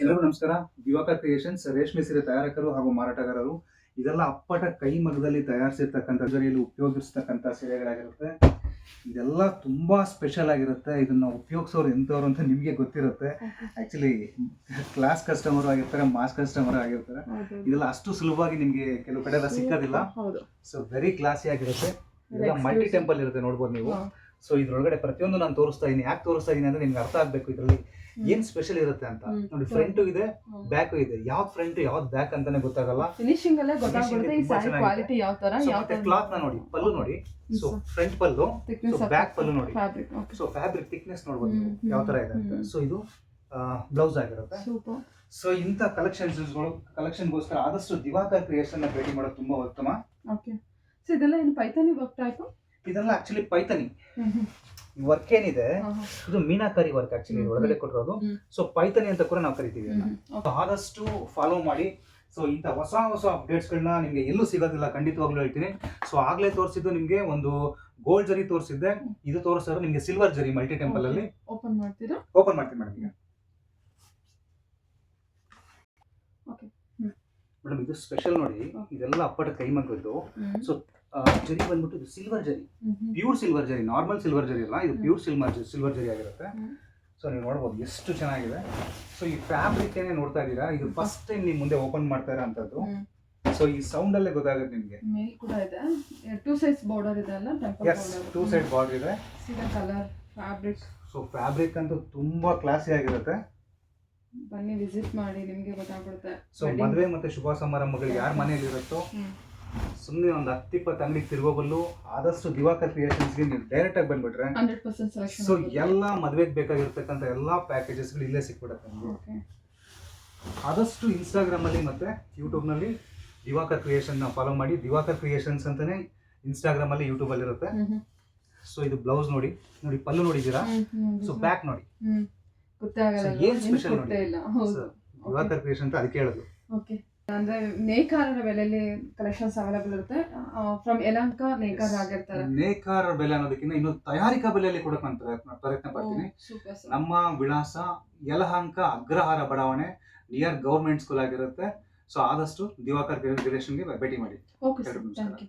ಎಲ್ಲರಿಗೂ ನಮಸ್ಕಾರ. ದಿವಾಕರ್ ಕ್ರಿಯೇಷನ್ಸ್ ರೇಷ್ಮೆ ಸೀರೆ ತಯಾರಕರು ಹಾಗೂ ಮಾರಾಟಗಾರರು. ಇದೆಲ್ಲ ಅಪ್ಪಟ ಕೈ ಮಗದಲ್ಲಿ ತಯಾರಿಸಿರ್ತಕ್ಕಂಥ ಜರಿಯಲ್ಲಿ ಉಪಯೋಗಿಸ್ತಕ್ಕಂಥ ಸೀರೆಗಳಾಗಿರುತ್ತೆ. ಇದೆಲ್ಲ ತುಂಬಾ ಸ್ಪೆಷಲ್ ಆಗಿರುತ್ತೆ. ಇದನ್ನ ಉಪಯೋಗಿಸೋರು ಎಂಥವ್ರು ಅಂತ ನಿಮಗೆ ಗೊತ್ತಿರುತ್ತೆ. ಆಕ್ಚುಲಿ ಕ್ಲಾಸ್ ಕಸ್ಟಮರ್ ಆಗಿರ್ತಾರೆ ಮಾಸ್ ಕಸ್ಟಮರ್ ಆಗಿರ್ತಾರೆ. ಇದೆಲ್ಲ ಅಷ್ಟು ಸುಲಭವಾಗಿ ನಿಮಗೆ ಕೆಲವು ಕಡೆ ಎಲ್ಲ ಸಿಕ್ಕೋದಿಲ್ಲ. ಸೊ ವೆರಿ ಕ್ಲಾಸಿ ಆಗಿರುತ್ತೆ. ಮಲ್ಟಿ ಟೆಂಪಲ್ ಇರುತ್ತೆ ನೋಡ್ಬೋದು ನೀವು. ಸೊ ಇದ್ರೊಳಗಡೆ ಪ್ರತಿಯೊಂದು ನಾನು ತೋರಿಸ್ತಾ ಇದೀನಿ. ಯಾಕೆ ತೋರಿಸ್ತಾ ಇದೀನಿ ಅಂದ್ರೆ ನಿಮ್ಗೆ ಅರ್ಥ ಆಗ್ಬೇಕು ಇದರಲ್ಲಿ. ಏನ್ ಸ್ಪೆಷಲ್ ಇರುತ್ತೆ ಅಂತ. ನೋಡಿ ಫ್ರಂಟ್ ಇದೆ ಬ್ಯಾಕ್ ಇದೆ. ಯಾವ ಫ್ರಂಟ್ ಯಾವ್ದು ಬ್ಯಾಕ್ ಅಂತಾನೆ ಗೊತ್ತಾಗಲ್ಲ. ಫಿನಿಶಿಂಗ್ ಅಲ್ಲೇ ಗೊತ್ತಾಗ್ಬಿಡುತ್ತೆ. ಈ ಸ್ಯಾರಿ ಕ್ವಾಲಿಟಿ ಯಾವ ತರ ಯಾವ ಕ್ಲಾತ್ನ ನೋಡಿ. ಪಲ್ಲು ನೋಡಿ. So front pallu back pallu ನೋಡಿ. ಸೊ ಫ್ಯಾಬ್ರಿಕ್ ಥಿಕ್ನೆಸ್ ನೋಡ್ಬೋದು ಯಾವ ತರ ಇದೆ ಅಂತ. ಸೊ ಇದು ಬ್ಲೌಸ್ ಆಗಿರುತ್ತೆ. ಸೊ ಇಂಥ ಕಲೆಕ್ಷನ್ ಕಲೆಕ್ಷನ್ ಗೋಸ್ಕರ ಆದಷ್ಟು ದಿವಾಕರ್ ಕ್ರಿಯೇಷನ್ನ ಭೇಟಿ ಮಾಡೋದು ತುಂಬಾ ಉತ್ತಮ. ಓಕೆ ಸೊ ಇದೆಲ್ಲ ಏನು ಪೈಥಾನಿ ವರ್ಕ್ ಟೈಪ್ ಇದೆಲ್ಲ ಆಕ್ಚುಲಿ ಪೈತನಿ ವರ್ಕ್ ಏನಿದೆ ಇದು ಮೀನಾಕರಿ ವರ್ಕ್ ಆಕ್ಚುಲಿ ಒಳಗಡೆ ಕೊಟ್ಟಿರೋದು. ಸೊ ಪೈತನಿ ಅಂತ ಕೂಡ ನಾವು ಕರಿತೀವಿ. ಆದಷ್ಟು ಫಾಲೋ ಮಾಡಿ. ಸೊ ಇಂಥ ಹೊಸ ಹೊಸ ಅಪ್ಡೇಟ್ಸ್ಗಳನ್ನ ನಿಮಗೆ ಎಲ್ಲೂ ಸಿಗೋದಿಲ್ಲ ಖಂಡಿತವಾಗ್ಲೂ ಹೇಳ್ತೀನಿ. ಸೊ ಆಗ್ಲೇ ತೋರಿಸಿದ್ದು ನಿಮಗೆ ಒಂದು ಗೋಲ್ಡ್ ಜರಿ ತೋರಿಸಿದ್ದೆ. ಇದು ತೋರಿಸಿದ್ರೆ ನಿಮಗೆ ಸಿಲ್ವರ್ ಜರಿ ಮಲ್ಟಿ ಟೆಂಪಲ್ ಅಲ್ಲಿ. ಓಪನ್ ಮಾಡ್ತೀರಾ? ಓಪನ್ ಮಾಡ್ತೀನಿ ಮೇಡಮ್ ಈಗ Okay. ಹ್ಮ್. ಮೇಡಮ್ ಇದು ಸ್ಪೆಷಲ್ ನೋಡಿ ಇದೆಲ್ಲ ಅಪ್ಪಟ ಕೈ ಮಗ್ಗದ್ದು ಸೊ ಜರಿ ಬಂದ್ಬಿಟ್ಟು ಇದು silver zari. Pure silver zari normal silver zari ಅಲ್ಲ ಇದು ಪ್ಯೂರ್ ಸಿಲ್ವರ್ ಸಿಲ್ವರ್ ಜರಿ ಆಗಿರುತ್ತೆ. ಸೊ ನೀವು ನೋಡ್ಬೋದು ಎಷ್ಟು ಚೆನ್ನಾಗಿದೆ. ಸೊ ಈ ಫ್ಯಾಬ್ರಿಕ್ ಏನೇ ನೋಡ್ತಾ ಇದ್ದೀರಾ ಇದು ಫಸ್ಟ್ ಟೈಮ್ ನೀವು ಮುಂದೆ ಓಪನ್ ಮಾಡ್ತಾ ಇರೋ ಅಂಥದ್ದು. ಸೊ ಈ ಸೌಂಡ್ ಅಲ್ಲೇ ಗೊತ್ತಾಗುತ್ತೆ ನಿಮಗೆ. ಮೇಲ್ ಕೂಡ ಇದೆ. ಟೂ ಸೈಡ್ಸ್ ಬಾರ್ಡರ್ ಇದೆ ಅಲ್ಲ ಎಸ್ ಟೂ ಸೈಡ್ ಬಾರ್ಡರ್ ಇದೆ. ಕಲರ್ ಫ್ಯಾಬ್ರಿಕ್ ಸೊ ಫ್ಯಾಬ್ರಿಕ್ ಅಂತೂ ತುಂಬಾ ಕ್ಲಾಸಿ ಆಗಿರುತ್ತೆ. ಬನ್ನಿ ವಿಸಿಟ್ ಮಾಡಿ ನಿಮಗೆ ಗೊತ್ತಾಗ್ಬಿಡುತ್ತೆ. ಸೊ ಮದುವೆ ಮತ್ತೆ ಶುಭ ಸಮಾರಂಭಗಳು ಯಾರ ಮನೆಯಲ್ಲಿ ಇರುತ್ತೋ ಸುಮ್ಮನೆ ಒಂದು ಹತ್ತಿಪ್ಪತ್ತು ಅಂಗಡಿ ತಿರುಗೋಬಲ್ಲು ಆದಷ್ಟು ದಿವಾಕರ್ ಕ್ರಿಯೇಷನ್ಸ್ಗೆ ನೀವು ಡೈರೆಕ್ಟ್ ಆಗಿ ಬಂದ್ಬಿಟ್ರೆ 100% selection ಸೊ. ಎಲ್ಲ ಮದುವೆಗೆ ಬೇಕಾಗಿರ್ತಕ್ಕಂಥ ಎಲ್ಲ ಪ್ಯಾಕೇಜಸ್ಗಳು ಇಲ್ಲೇ ಸಿಕ್ಬಿಡುತ್ತೆ ನಿಮಗೆ. ಆದಷ್ಟು ಇನ್ಸ್ಟಾಗ್ರಾಮಲ್ಲಿ ಮತ್ತು ಮತ್ತೆ ಯೂಟ್ಯೂಬ್ನಲ್ಲಿ ದಿವಾಕರ್ ಕ್ರಿಯೇಷನ್ನ ಫಾಲೋ ಮಾಡಿ. ದಿವಾಕರ್ ಕ್ರಿಯೇಷನ್ಸ್ ಅಂತಲೇ ಇನ್ಸ್ಟಾಗ್ರಾಮಲ್ಲಿ ಯೂಟ್ಯೂಬಲ್ಲಿರುತ್ತೆ ಇರುತ್ತೆ. ಸೊ ಇದು ಬ್ಲೌಸ್ ನೋಡಿ ನೋಡಿ ಪಲ್ಲು ನೋಡಿದ್ದೀರಾ. ಸೊ ಬ್ಯಾಕ್ ನೋಡಿ. ಹ್ಮ್. ಗೊತ್ತೇ ಆಗಲ್ಲ ಏನ್ special ಗೊತ್ತೇ ಇಲ್ಲ. ಹೌದು. So, ದಿವಾಕರ್ ಕ್ರಿಯೇಷನ್ ಅಂತ ಅದಕ್ಕೆ ಹೇಳೋದು ಓಕೆ ಅಂದ್ರೆ ನೇಕಾರರ ಬೆಲೆಯಲ್ಲಿ ಕಲೆಕ್ಷನ್ಸ್ ಅವೈಲೇಬಲ್ ಇರುತ್ತೆ. ಫ್ರಮ್ ಯಲಹಂಕ ನೇಕಾರ ಆಗಿರ್ತಾರೆ. ನೇಕಾರ ಬೆಲೆ ಅನ್ನೋದಕ್ಕಿಂತ ಇನ್ನು ತಯಾರಿಕಾ ಬೆಲೆಯಲ್ಲಿ ಕೂಡ ನಾನು ಪ್ರಯತ್ನ ಪ್ರಯತ್ನ ಪಡ್ತೀನಿ. ನಮ್ಮ ವಿಳಾಸ ಯಲಹಂಕ ಅಗ್ರಹಾರ ಬಡಾವಣೆ ನಿಯರ್ ಗೌರ್ಮೆಂಟ್ ಸ್ಕೂಲ್ ಆಗಿರುತ್ತೆ. ಸೊ ಆದಷ್ಟು ದಿವಾಕರ್ ಕ್ರಿಯೇಷನ್ಗೆ ಭೇಟಿ ಮಾಡಿ. Okay sir thank you